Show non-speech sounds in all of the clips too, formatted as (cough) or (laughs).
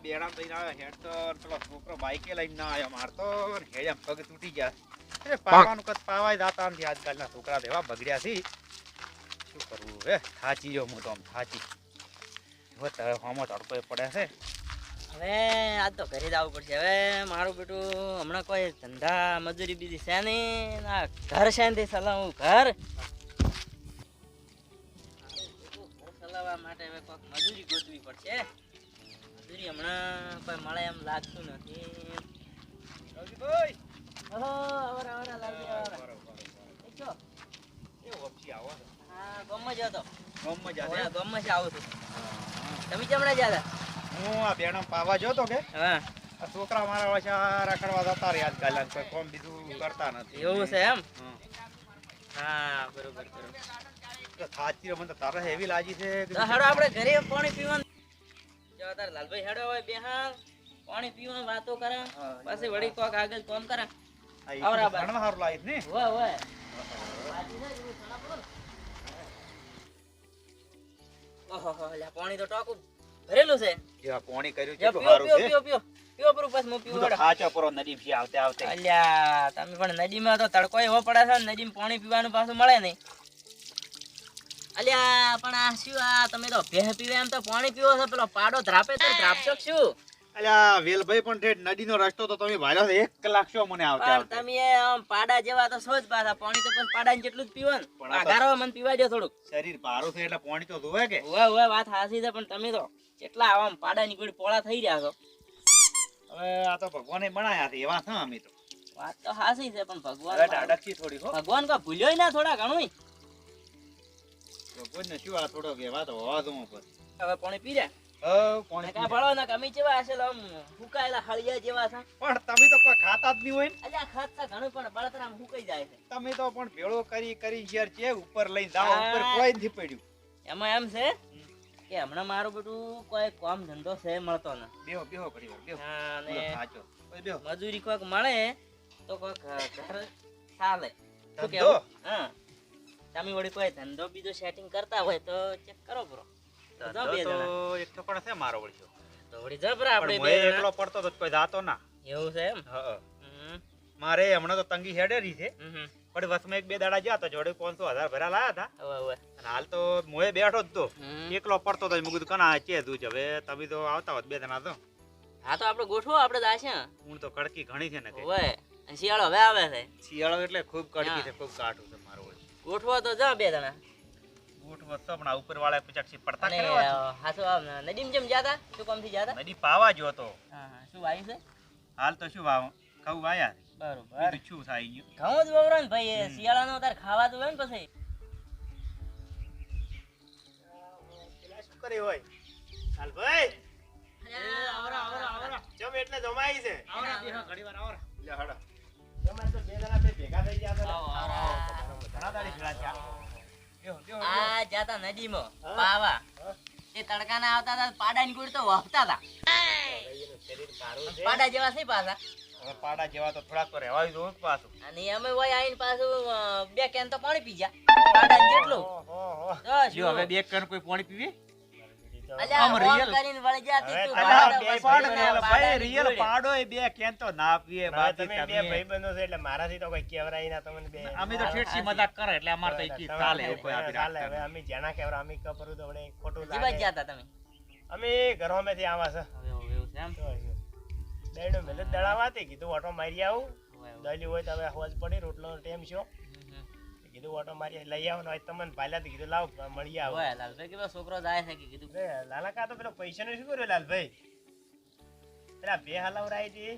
આ થઈને આવ્યો હેડ તો પેલો છોકરો બાઈકે લઈને ના આવ્યો માર તો હેડ આમ પગ તૂટી ગયા. અરે પાવાનું કદ પાવાય દાતા નથી આજકાલના છોકરા એવા બગડ્યા છે શું કરવું હે થાચી જો હું તો આમ થાચી. હવે તારે હોમો તડકો પડે છે. હવે આજ તો ઘરે જ આવવું પડશે. હવે મારું બેટું હમણાં કોઈ ધંધા મજૂરી બીજી છે નહીં. ના ઘર શાંતિ ચલાવું ઘર. ઘર ચલાવવા માટે હવે કોઈક મજૂરી ગોતવી પડશે. મજૂરી હમણાં કોઈ મળે એમ લાગતું નથી. રવજીભાઈ ઓહો આવરા આવરા લાલજી આવરા. બરોબર એ ઓછી આવો? હા ગામમાં જ હતો જાતે ઓલા જ આવું છું. તમે ચમડા જ્યાં હું આ બેડામ પાવા જોતો કે? હા. છોકરા મારા ઓછા રખડવા જતા રહ્યા આજકાલ કોઈ કોમ બીજું કરતા નથી. એવું છે એમ. હા. બરોબર બરોબર. તો મને તો તરસ એવી લાગી છે હેડો આપણે ઘરે પાણી પીવાનું તાર લાલભાઈ હેડો હવે બેહાલ પાણી પીવા વાતો કરે. પછી વળી કોક આગળ કામ કરે. આવરા તો ને. હોય હોય. ઓહો પાણી ટોકું ભરેલું છે. જેવા પોણી કર્યું છે તો પીઓ છે. પીઓ પીઓ. પીઓ પરું બસ હું હું પીવું તો પરો નદી થી આવતે આવતે. અલ્યા તમે પણ નદીમાં તો તડકો એવો પડે છે નદી નદીમાં પાણી પીવાનું પાછું મળે નહીં. અલ્યા પણ આ શું આ તમે તો ભેહ પીવે એમ તો પાણી પીવો છો પેલો પાડો ધ્રાપે તો ધ્રાપશો શું? અલ્યા વેલભાઈ પણ ઠેઠ નદીનો રસ્તો તો તમે છે એક કલાક શું મને આવતે તમે આમ પાડા જેવા તો છો જ પાછા પાણી તો પણ પાડા જેટલું જ પીવો ને પણ ગારો મને પીવા દો થોડુંક. શરીર ભારું છે એટલે પાણી તો ધોવે કે? ઓવે વાત હાસી છે પણ તમે તો કેટલા આમ પાડા ની પોળા થઈ રહ્યા છો. હવે આ તો ભગવાને બનાયા છે એવા છે અમે તો. વાત તો હાસી છે પણ ભગવાન હવે થોડી હો. ભગવાન કો ભૂલ્યો ના થોડા ઘણું ભગવાનને શું આ થોડો વ્યવહાર તો હોવા દો પર હવે પાણી પી રહ્યા હવ પોણી કા ભળો ના કમી જેવા હશે લો આમ હુકાયેલા હળિયા જેવા છે. પણ તમે તો કોઈ ખાતા જ નહીં હોય અલ્યા ખાતા ઘણું પણ બળતરા હુકાઈ જાય છે. તમે તો પણ ભેળો કરી કરી યાર છે ઉપર લઈને જાઓ ઉપર કોઈ નથી પડ્યું. એમાં એમ છે કે હમણાં મારું બધું કોઈ કામ ધંધો છે મળતો ના. બેહો બેહો ઘડી વાર બેહો. હા, ને સાચો. બેહો. મજૂરી કોઈક મળે તો કોઈક ઘર ચાલે. ધંધો? હા. તમે વળી કોઈ ધંધો બીજો સેટિંગ કરતા હોય તો ચેક કરો બ્રો તો એક તો પણ છે મારો વળી તો વળી જબરા આપણે બે એકલો પડતો તો કોઈ જાતો ના. એવું છે એમ? હા મારે હમણાં તો તંગી હેડેરી છે. પણ વસમાં એક બે દાડા ગયા તો જોડે પાંચસો હજાર ભરા લાયા હતા. અને હાલ તો મોએ બેઠો જ તો. એકલો પડતો તો મેં કીધું કના ચે તું હવે તમે તો આવતા હોત બે જણા તો. હા તો આપણે ગોઠવો આપણે દાશે હું તો કડકી ઘણી છે ને ઓય શિયાળો હવે આવે છે. શિયાળો એટલે ખૂબ કડકી છે ખૂબ કાઠું છે વળી. ગોઠવો તો જા બે જણા ઊંટ તો પણ ઉપર વાળા પચાક્ષી પડતા કરે. હાસો આમ નદીમ જેમ જાતા? તો કોમથી જાતા? નદી પાવા જો તો. હા હા શું વાયુ છે? હાલ તો શું વાવ કઉ વાયા બરોબર. શું થાય ગયું. ઘઉં જ વવરો ભાઈ. શિયાળાનો તાર ખાવા તો હોય ને પછી. કરે હોય? આવરા આવરા આવરા. ચમ એટલે જમાઈ છે. આવરા બેહો વાર આવરા. લે હડો. જમાઈ તો બે જણા બે ભેગા થઈ ગયા હતા. આવો, આવો. ઘણા દાડી ભેળા થયા. બેહો, બેહો, બેહો. આ જાતા નદીમાં. પાવા. તે તડકાના આવતા હતા પાડાની ગોળી તો વાપતા હતા પાડા જેવા છે પાછા હવે પાડા જેવા તો થોડાક તો રહેવાય જોઉં પાછું અને અમે વય આવીને પાછું બે કેન તો પાણી પી ગયા પાડા જેટલું. જો જો હવે બે કેન કોઈ પાણી પીવી આમ ફોન કરીને વળી તું તારા પાડા બે વસી પાડા ના real પાડાની ભાઈ રિયલ પાડો એ બે કેન તો ના પીએ બાકી તમે બે તમે ભાઈબંધો છો એટલે મારાથી તો કોઈ કહેવરાય ના તમને બે. અમે તો ઠેઠસી મજાક કરે એટલે અમારે તો ઈ ચાલે કોઈ આપી રાખતા હવે અમે જેના કેવરા અમે કપરું તો ખોટું જી બાજુ જાતા તમે. અમે ઘરોમાંથી આવા છે. હવે એવું એવું છે એમ? દઈનો મેલે દળાવાતી કીધું ઓટો મારી આવું. દલી હોય તો હવે હોજ પડી રોટલો ટેમ છો. હમ. કીધું ઓટો મારી લઈ આવવાનો હોય તમને પાલ્યા કીધું લાવ મળી આવો. લાલભાઈ કીધું છોકરો જાય છે કે કીધું? લાલા કા તો પેલો પૈસાનું શું કર્યું લાલભાઈ? પેલા બે હલાવરાઈ હતી.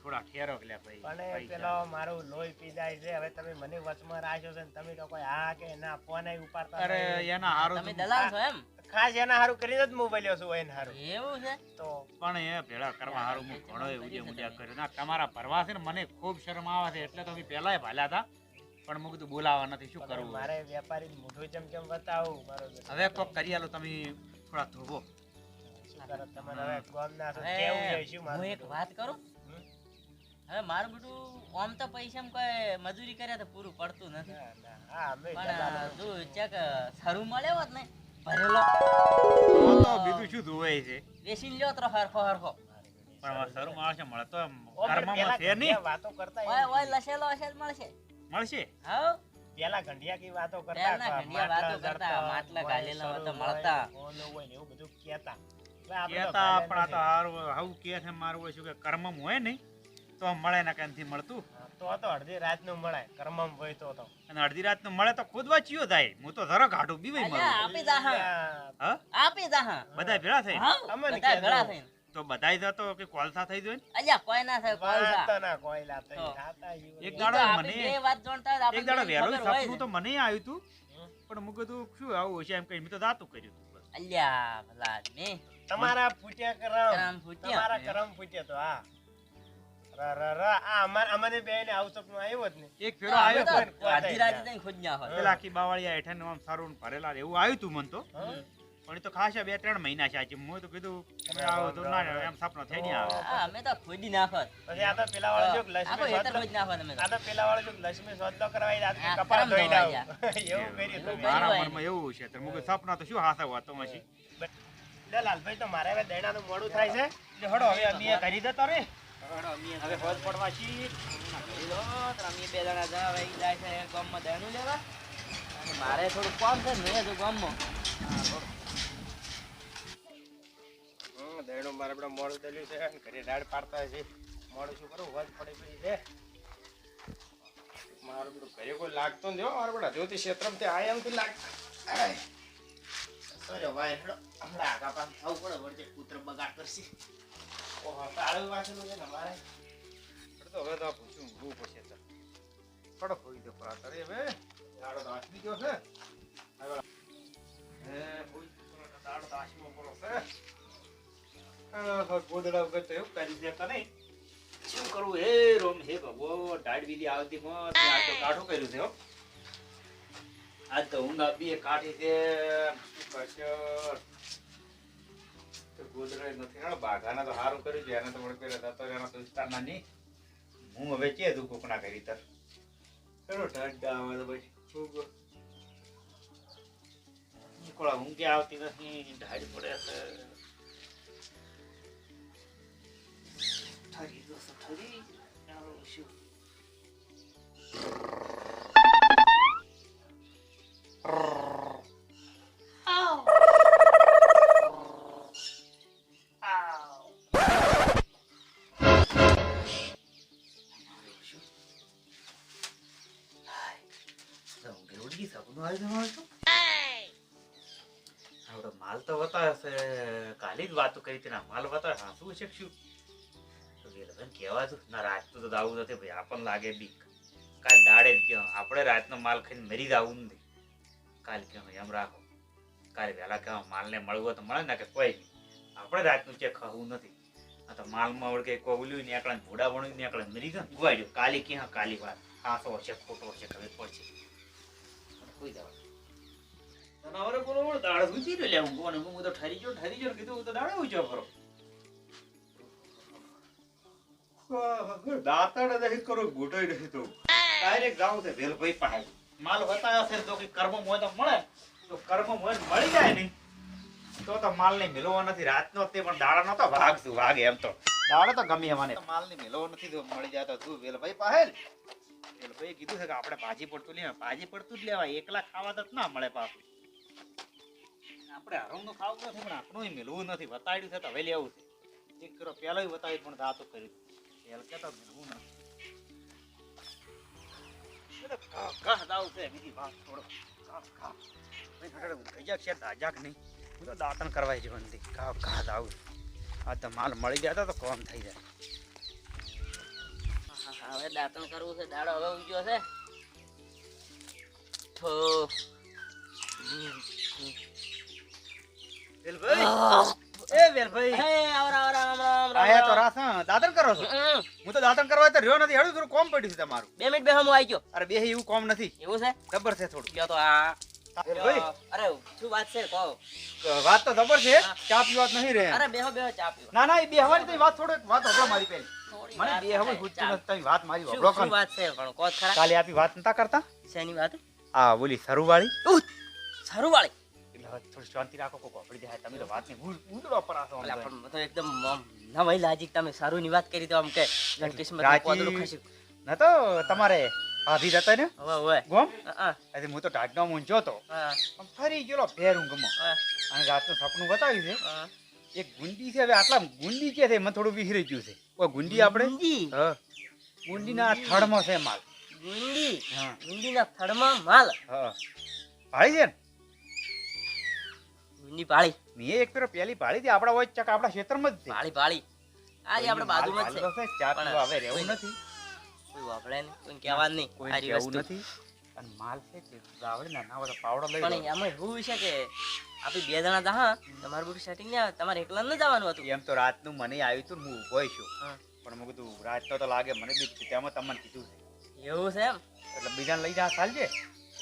થોડા ઠેરો લે ભાઈ પણ પેલો મારો લોહી પી જાય છે. હવે તમે મને વચમાં રાખ્યો છે ને તમે તો કોઈ હા કે ના ફોન ઉપાડતા અરે એના હારું તમે દલાલ છો એમ? ખાસ એના હારું કરીને જ મોબાઈલ છું એને હારું. એવું છે? તો પણ એ ભેળા કરવા હારું હું ઘણો ઉજે ઉજા કર્યો. ના તમારા ભરવા છે ને મને ખૂબ શરમ આવે છે. એટલે તો અમે પહેલાય ભાલ્યા હતા. પણ મેં કીધું બોલાવા નથી શું કરવું? મારે વેપારી મોઢું જેમ કેમ બતાવું? મારો હવે કોક કરી આલો તમે થોડા ધોવો. શું કરો તમારે હવે ગામના છો, હવે કેવું છે? શું હું એક વાત કરું? હવે મારું બેટું આમ તો પૈસા કોઈ મજૂરી કર્યા તો પૂરું પડતું નથી. પણ તું ચેક સરું મળે હોત ને ભરેલો. તો બીજું શું ધોવાય છે? વેસીને લ્યો તો હરખો હરખો. પણ હવે શરૂ માણસે મળે તો કર્મમાં છે નહીં. વાતો કરતા ઓય ઓય લસેલો હશે મળશે. મળશે? હા. પેલા ઘંટિયા કી વાતો કરતા પેલા કે વાતો કરતા, માટલા હોય, ગાલેલા હોય મળતા. ઓલો હોય ને એવું બધું કહેતા. હવે આપણે તો કહેતા ગાલે પણ આ તો નથી. હારું હાવું કે છે મારું હોય શું કે કર્મમ હોય નહીં તો મળે ના થી મળતું. તો તો અડધી રાતનું મળે કર્મમ હોય તો તો. અને અડધી રાતનું મળે તો ખુદ ચિયો થાય. હું તો ધરો કાઢું બીવાય મળે આપી દા હા? આપી દા હા બધા ભેળા થઈ અમને ભેળા થઈને. તો બધાય જતો કે કોલસા થઈ જોઈ અલ્યા કોઈ ના થાય કોલસા. તો ના ના કોઈ લાતે. તો. એક દાડો મને- બે વાત જોણતા આપણે એક દાડો હોય સપનું તો મને આવ્યું તું પણ મું કીધું શું આવું હશે? એમ કઈ મેં તો દાતું કર્યું તું અલ્યા ભલા આદમી તમારા ફૂટ્યા કરમ. કરમ ફૂટ્યા. તમારા કરમ ફૂટ્યા તો હા. ભરેલા એવું આવ્યું તું મન તો? પણ એ તો ખાસા બે ત્રણ મહિના છે આજે. હું તો કીધું તમે આવો તો ના એમ સપનો થઈ નહીં આવે હા, અમે તો ખોદી નાખત. પછી આ તો પેલા વાળો જો લક્ષ્મી સોદલો- ખોદી નાખત અમે આ તો પેલા વાળો જો લક્ષ્મી સોદલો કરાવી હા, કપાળ ધોઈ ધોઈને (laughs) એવું કર્યું તો મારા મનમાં એવું છે તો મુકે સપના તો શું હાસા હોતો હશે લે લાલભાઈ તો મારે હવે દેડાનું મોડું થાય છે. એટલે હડો હવે અમે કરી દેતા રે. હડો અમે હવે ફોજ પડવા છી લો દો, તો અમે બે જણા જણા વહી જાય છે ગામમાં દેણું લેવા. અને મારે થોડું કામ છે ને જો ગામમાં. હમ, દૈણું મારે આપણે મોડું થયેલું છે અને ઘરે રાડ પાડતા છે. મોડું શું કરું? વધ પડી પડી છે. મારું બધું ઘરે કોઈ લાગતો નથી હો. મારું બધા જ્યોતિ ક્ષેત્રમથી એમથી લાગતા. વાહ હેડો. હમણાં આગા પાછું થવું પડે. વળતે કૂતરો બગાડ કરશે. ઓહો તાળું વાંચેલું છે ને મારે તો હવે તો પૂછું બહુ પડશે તો થોડો હોઈ દો પર અરે હવે. દાડો તો આસમી ગયો છે. ગોદડા વગર તો એવું કરી દેતા નહીં. શું કરવું હે રોમ, હે ભગવો ટાઈડ બીજી આવતી મોત આ તો કાઠું કર્યું છે, હો. આજ તો ઊંઘ આપી કાઠી છે. તો ગોદડા નથી ને બાઘાના તો સારું કર્યું છે, એને તો વળી પેલા તો એના તો વિસ્તારના નહીં. હું હવે ચે દુ કોકના કરી તર. ચલો ઠંડા આવે તો પછી નીકોળા ઊંઘે આવતી નથી ઢાળી પડે છે. ઠરી દો સો ઠરી આવું શું આવડો માલ તો બતાવે કાલી જ વાતો કરી હતી ના માલ બતાવે હા શું છે શું તો વેલભાઈ ના રાતનું તો દાવું નથી, ભાઈ આપણને લાગે બીક. કાલ દાડે જ કહો આપણે રાતનો માલ ખાઈને મરી દાવું નથી કાલ કહો એમ રાખો. કાલે વહેલા કહો માલને મળવો તો મળે ને કે કોઈ નહીં. આપણે રાતનું ચેક ખાવું નથી. આ તો માલમાં વળગે કોવલ્યું નીકળે ને વણ્યું વણું નીકળે ને, મરી ગયો ગુવાડ્યો. કાલી ક્યાં, કાલી વાત. હાસો છે ખોટો છે ખબર પડશે. કોઈ દાવા તને હવે બોલો દાળ ગુજી રહ્યો લે હું કોને હું તો ઠરી ગયો ઠરી ગયો ને, કીધું, હું તો દાડે ઊંચો ફરો. દાંતણ નથી કરો નથી તો ડાયરેક્ટ જાઉં છે ભેલભાઈ પાસે. માલ બતાવ્યો છે તો કે કર્મ મોય તો મળે? તો કર્મ મોય મળી જાય નહીં તો તો માલ ને મિલવો નથી. રાતનો તે પણ દાડા નો તો ભાગ શું ભાગ એમ તો. દાડો તો ગમે મને માલ ને મિલવો નથી તો મળી જાય તો તું ભેલભાઈ પાસે ભેલભાઈ કીધું છે કે આપણે ભાજી પડતું લેવા. ભાજી પડતું જ લેવાય. એકલા ખાવા તો ના મળે પાછું. આપણે હરમનું ખાવું નથી પણ આપણું મિલવું નથી. બતાડ્યું છે તો હવે લેવું છે. એક કરો પેલા બતાવ્યું પણ દાતો કર્યું પેલ કેતો મિલવું નથી એ તો ઘા ઘા દાવ છે બીજી વાત થોડો. ઘા ઘા. ભાઈ ઘટાડે ગજક છે દાજાક નહીં? હું તો દાંતણ કરવા જ બંધી ઘા ઘા દાવ. આ તો માલ મળી જાય તો કોમ થઈ જાય. હવે દાંતણ કરવું છે દાડો હવે ઉગ્યો છે. તો એ વેલભાઈ હે આવરા આવરા રામ આયા તો રાસા રાસ કરો છો? હું તો દાંતણ કરવા તો રહ્યો નથી હેડું થોડું કોમ પડ્યું છે તમારું. બે મિનિટ બે હું આવી ગયો. અરે બેહી એવું કોમ નથી. એવું છે? જબર છે થોડું. ગયો તો આ વેલભાઈ અરે શું વાત છે કહો. વાત તો જબર છે ચા પીવા તો નહીં રહે અરે બેહો બેહો ચા પીવા. ના ના એ બેહવાની તો વાત થોડો વાત હબળો મારી પેલી. મને બેહવું બે હવાની થાય, પૂછતું ચા. નથી તમે વાત મારી હબળો શું કર વાત છે પણ કોત ખરા? કાલે આપી વાત નતા કરતા? શેની વાત? આ બોલી સરુવાળી. સારું વાળી હવે થોડી શાંતિ રાખો કોક વાપરી જાય તમે તો વાતને ઉંદડો પર આસો એટલે પણ તો એકદમ ના ભાઈ લાજી તમે સારું ની વાત કરી તો આમ કે કિસ્મત રાજી. ખસી ન તો તમારે આધી જતા ને? હવે હવે. ગોમ? આજે હું. તો ઢાઢનો મૂંઝ્યો તો. હા પણ ફરી ગયો ફેર ઊંઘમાં. અને રાતનું સપનું બતાવ્યું છે. એક ગુંડી છે હવે આટલા ગુંડી કે છે મને થોડું વિસરી ગયું છે. ઓ ગુંડી આપણે? ગુંડી? હા. ગુંડીના થડમાં છે માલ. ગુંડી? હા. ગુંડીના થડમાં માલ? હા. ભાઈ છે ને? ગુંડી પાળી. મેં એક ફેરો પેલી પાળી હતી આપણા હોય ચક આપણા ક્ષેત્રમાં જ છે. પાળી પાળી. આજે આપણે બાજુમાં જ છે. ચા પીવા હવે રહેવું નથી. કોઈ વાપરે નહીં કોઈ કહેવા નહીં કોઈ કહેવું નથી. અને માલ છે તે ગાવડે ના ના પાવડો લઈ પણ એમાં એવું છે કે આપણે બે જણા હા તમારું બધું સેટિંગ ને આવે તમારે એકલા ન જવાનું હતું. એમ તો રાતનું મને આવ્યું હતું હું ઊભો છું. પણ મેં કીધું રાત તો તો લાગે મને બી તેમાં તમને કીધું છે. એવું છે એમ? એટલે બીજાને લઈ જા ચાલજે.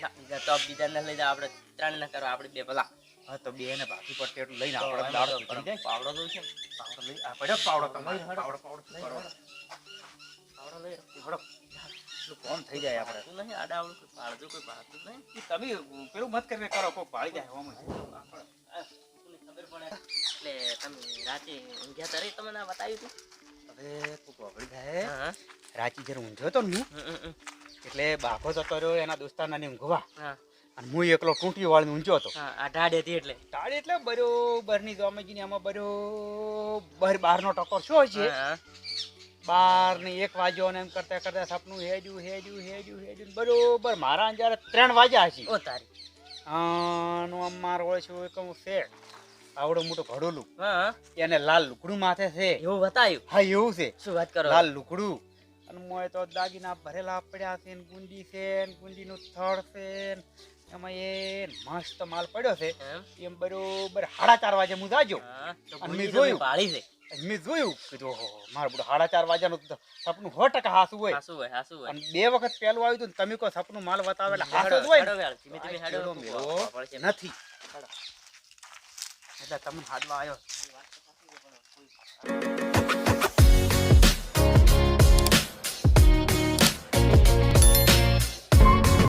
ના, બીજા તો બીજાને લઈ જા આપણે ત્રણ ના કરો આપણે બે પેલા હા તો બે ને બાકી પડતે એટલું લઈને તો આપણે તો પડી જાય. પાવડો દઉં છે. પાવડો લઈ આ પડ્યો પાવડો તમારે પાવડો પાવડો લઈ કરો. પાવડો લઈ. પડો. એટલું કોમ થઈ જાય આપણે? તું નહીં આડાવડું આવડું પાડજો કોઈ પાડતું નહીં. તમે પેલું મત કરીને કરો કોઈ પાડી જાય હોમ ખબર પડે. એટલે તમે રાતે ઊંઘ્યા તારે તમને બતાવ્યું હતું? હવે તું જાય. હા રાચી જ્યારે ઊંઘ્યો તો ને હું. એટલે બાપો જતો રહ્યો એના દોસ્તારના ને ઊંઘવા. હા. અને હું એકલો ટૂંટી વાળીને ઊંચો હતો. આ હતી એટલે. તાળી એટલે બરોબરની ને આમાં બરોબર બારનો ટકોર શું છે? હા, બાર ને એક વાગ્યો ને એમ કરતા કરતા સપનું હેડ્યું હેડ્યું હેડ્યું હેડ્યું બરોબર મારા અંજારે ત્રણ વાગ્યા છે ઓ તારી. આનું આમ માર હોય છે એક છે? આવડો મોટું ઘડોલું. હા એને લાલ લુકડું માથે છે. એવું બતાયું? હા એવું છે. શું વાત કરો? લાલ લુકડું. અને મોય તો દાગીના ભરેલા પડ્યા છે ને ગુંડી છે ને ગુંડીનું થળ છે ને એમાં એ મસ્ત માલ પડ્યો છે. એમ? બરોબર સાડા ચાર વાગે હું જાજો અને મેં જોયું. પાળી છે. મેં જોયું કીધું ઓહો મારું બધું સાડા ચાર વાગ્યાનું તો સપનું સો ટકા હાસું હોય. હાસુ હોય હાસુ હોય. અને બે વખત પેલું આવ્યું હતું ને તમે કહો સપનું માલ બતાવે એટલે હાસું હોય. નથી. એટલે તમને હાડવા આવ્યો.